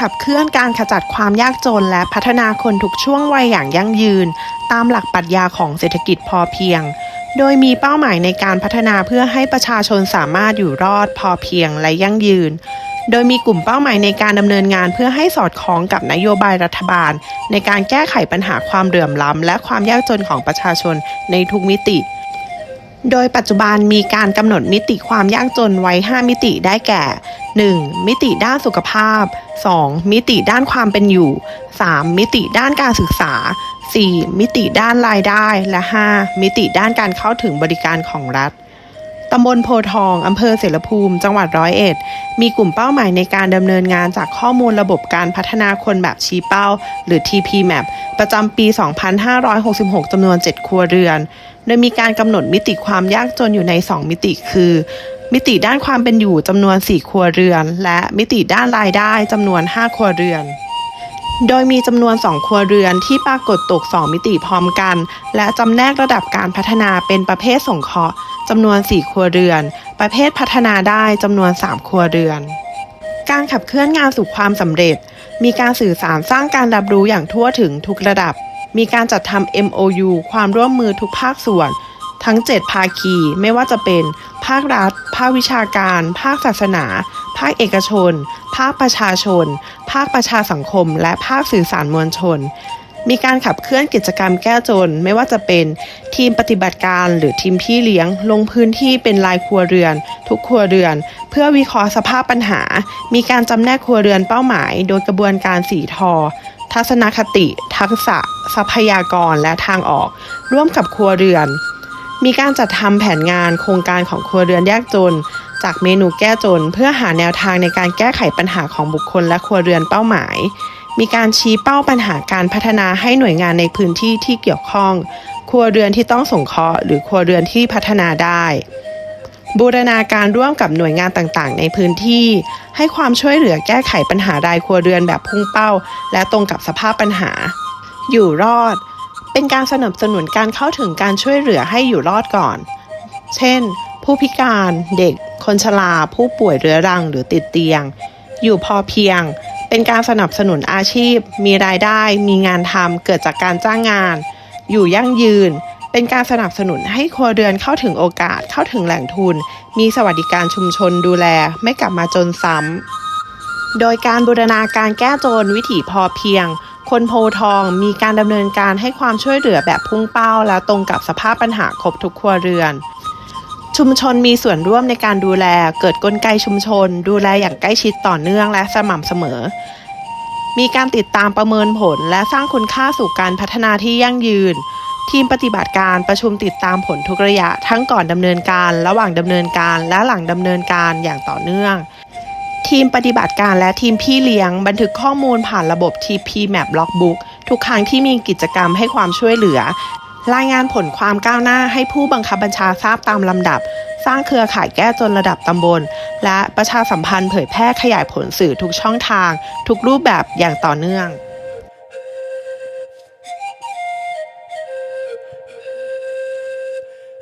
ขับเคลื่อนการขจัดความยากจนและพัฒนาคนทุกช่วงวัยอย่างยั่งยืน ตามหลักปรัชญาของเศรษฐกิจพอเพียง โดยมีเป้าหมายในการพัฒนาเพื่อให้ประชาชนสามารถอยู่รอดพอเพียงและยั่งยืน โดยมีกลุ่มเป้าหมายในการดำเนินงานเพื่อให้สอดคล้องกับนโยบายรัฐบาล ในการแก้ไขปัญหาความเหลื่อมล้ำและความยากจนของประชาชนในทุกมิติ โดยปัจจุบันมีการกำหนดมิติความยากจนไว้ 5 มิติได้แก่ 1. มิติด้านสุขภาพ 2. มิติด้านความเป็นอยู่ 3. มิติด้านการศึกษา 4. มิติด้านรายได้ และ 5. มิติด้านการเข้าถึงบริการของรัฐ ตำบลโพทอง อำเภอเสรภูมิ จังหวัดร้อยเอ็ด มีกลุ่มเป้าหมายในการดำเนินงานจากข้อมูลระบบการพัฒนาคนแบบชี้เป้า หรือ TPMAP ประจำปี 2566จำนวน 7 ครัวเรือน โดยมีการกำหนดมิติความยากจนอยู่ใน 2 มิติคือ มิติด้านความเป็นอยู่จำนวน 4 ครัวเรือน และมิติด้านรายได้จำนวน 5 ครัวเรือนโดยมีจำนวน 2 ครัวเรือนที่ปรากฏตก 2 มิติพร้อมกัน และจำแนกระดับการพัฒนาเป็นประเภทสงเคราะห์ จำนวน 4 ครัวเรือน ประเภทพัฒนาได้จำนวน 3 ครัวเรือน การขับเคลื่อนงานสู่ความสำเร็จ มีการสื่อสารสร้างการรับรู้อย่างทั่วถึงทุกระดับ มีการจัดทำ MOU ความร่วมมือทุกภาคส่วน ทั้ง 7 ภาคีไม่ว่าจะเป็น ภาครัฐ ภาควิชาการ ภาคศาสนา ภาคเอกชน ภาคประชาชน ภาคประชาสังคม และภาคสื่อสารมวลชน มีการขับเคลื่อนกิจกรรมแก้จน ไม่ว่าจะเป็นทีมปฏิบัติการหรือทีมพี่เลี้ยง ลงพื้นที่เป็นรายครัวเรือน ทุกครัวเรือน เพื่อวิเคราะห์สภาพปัญหา มีการจำแนกครัวเรือนเป้าหมาย โดยกระบวนการสีทอ ทัศนคติ ทักษะ ทรัพยากรและทางออก ร่วมกับครัวเรือน มีการจัดทำแผนงานโครงการของครัวเรือนยากจน จากเมนูแก้จน เพื่อหาแนวทางในการแก้ไขปัญหาของบุคคลและครัวเรือนเป้าหมาย มีการชี้เป้าปัญหาการพัฒนาให้หน่วยงานในพื้นที่ที่เกี่ยวข้อง ครัวเรือนที่ต้องสงเคราะห์หรือครัวเรือนที่พัฒนาได้ บูรณาการร่วมกับหน่วยงานต่างๆ ในพื้นที่ ให้ความช่วยเหลือแก้ไขปัญหารายครัวเรือนแบบพุ่งเป้า และตรงกับสภาพปัญหา อยู่รอด เป็นการสนับสนุนการเข้าถึงการช่วยเหลือให้อยู่รอดก่อน เช่น ผู้พิการ เด็ก คนชรา ผู้ป่วยเรื้อรังหรือติดเตียง อยู่พอเพียง เป็นการสนับสนุนอาชีพ มีรายได้ มีงานทำเกิดจากการจ้างงาน อยู่ยั่งยืน เป็นการสนับสนุนให้ครัวเรือนเข้าถึงโอกาสเข้าถึงแหล่งทุน มีสวัสดิการชุมชนดูแล ไม่กลับมาจนซ้ำโดยการบูรณาการแก้จนวิถีพอเพียงคนโพทองมีการดำเนินการให้ความช่วยเหลือแบบพุ่งเป้าและตรงกับสภาพปัญหาครบทุกครัวเรือน ชุมชนมีส่วนร่วมในการดูแล เกิดกลไกชุมชน ดูแลอย่างใกล้ชิดต่อเนื่องและสม่ำเสมอ มีการติดตามประเมินผลและสร้างคุณค่าสู่การพัฒนาที่ยั่งยืน ทีมปฏิบัติการประชุมติดตามผลทุกระยะ ทั้งก่อนดำเนินการ ระหว่างดำเนินการ และหลังดำเนินการอย่างต่อเนื่อง ทีมปฏิบัติการและทีมพี่เลี้ยง บันทึกข้อมูลผ่านระบบ TP Map Logbook ทุกครั้งที่มีกิจกรรมให้ความช่วยเหลือ รายงานผลความก้าวหน้าให้ผู้บังคับบัญชาทราบตามลำดับ สร้างเครือข่ายแก้จนระดับตำบล และประชาสัมพันธ์เผยแพร่ขยายผลสื่อทุกช่องทาง ทุกรูปแบบอย่างต่อเนื่อง